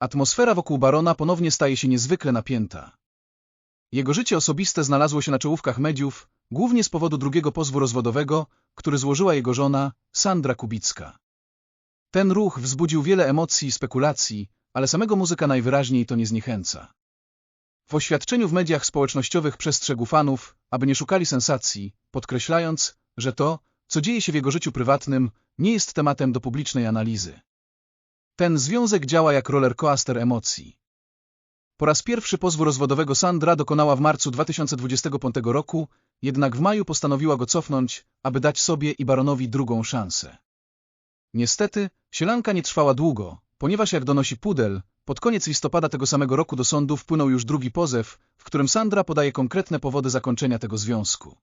Atmosfera wokół barona ponownie staje się niezwykle napięta. Jego życie osobiste znalazło się na czołówkach mediów, głównie z powodu drugiego pozwu rozwodowego, który złożyła jego żona, Sandra Kubicka. Ten ruch wzbudził wiele emocji i spekulacji, ale samego muzyka najwyraźniej to nie zniechęca. W oświadczeniu w mediach społecznościowych przestrzegł fanów, aby nie szukali sensacji, podkreślając, że to, co dzieje się w jego życiu prywatnym, nie jest tematem do publicznej analizy. Ten związek działa jak rollercoaster emocji. Po raz pierwszy pozwu rozwodowego Sandra dokonała w marcu 2025 roku, jednak w maju postanowiła go cofnąć, aby dać sobie i baronowi drugą szansę. Niestety, sielanka nie trwała długo, ponieważ jak donosi Pudel, pod koniec listopada tego samego roku do sądu wpłynął już drugi pozew, w którym Sandra podaje konkretne powody zakończenia tego związku.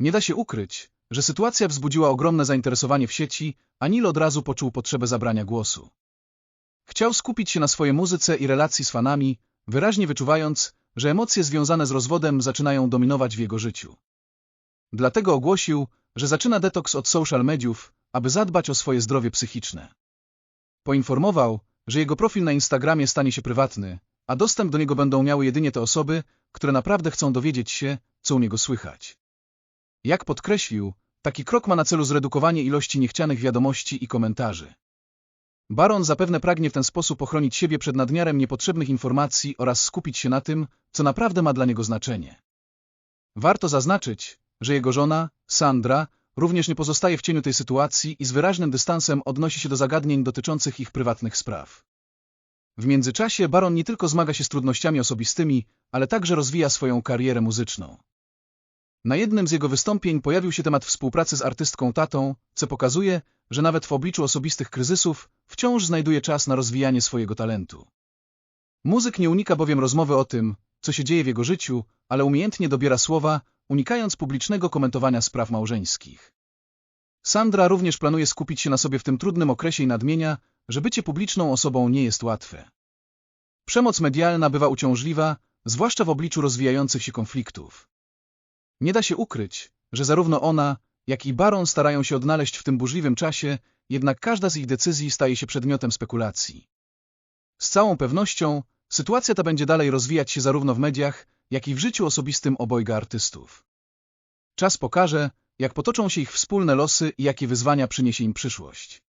Nie da się ukryć, że sytuacja wzbudziła ogromne zainteresowanie w sieci, a Neil od razu poczuł potrzebę zabrania głosu. Chciał skupić się na swojej muzyce i relacji z fanami, wyraźnie wyczuwając, że emocje związane z rozwodem zaczynają dominować w jego życiu. Dlatego ogłosił, że zaczyna detoks od social mediów, aby zadbać o swoje zdrowie psychiczne. Poinformował, że jego profil na Instagramie stanie się prywatny, a dostęp do niego będą miały jedynie te osoby, które naprawdę chcą dowiedzieć się, co u niego słychać. Jak podkreślił, taki krok ma na celu zredukowanie ilości niechcianych wiadomości i komentarzy. Baron zapewne pragnie w ten sposób ochronić siebie przed nadmiarem niepotrzebnych informacji oraz skupić się na tym, co naprawdę ma dla niego znaczenie. Warto zaznaczyć, że jego żona, Sandra, również nie pozostaje w cieniu tej sytuacji i z wyraźnym dystansem odnosi się do zagadnień dotyczących ich prywatnych spraw. W międzyczasie Baron nie tylko zmaga się z trudnościami osobistymi, ale także rozwija swoją karierę muzyczną. Na jednym z jego wystąpień pojawił się temat współpracy z artystką Tatą, co pokazuje, że nawet w obliczu osobistych kryzysów wciąż znajduje czas na rozwijanie swojego talentu. Muzyk nie unika bowiem rozmowy o tym, co się dzieje w jego życiu, ale umiejętnie dobiera słowa, unikając publicznego komentowania spraw małżeńskich. Sandra również planuje skupić się na sobie w tym trudnym okresie i nadmienia, że bycie publiczną osobą nie jest łatwe. Przemoc medialna bywa uciążliwa, zwłaszcza w obliczu rozwijających się konfliktów. Nie da się ukryć, że zarówno ona, jak i baron starają się odnaleźć w tym burzliwym czasie, jednak każda z ich decyzji staje się przedmiotem spekulacji. Z całą pewnością sytuacja ta będzie dalej rozwijać się zarówno w mediach, jak i w życiu osobistym obojga artystów. Czas pokaże, jak potoczą się ich wspólne losy i jakie wyzwania przyniesie im przyszłość.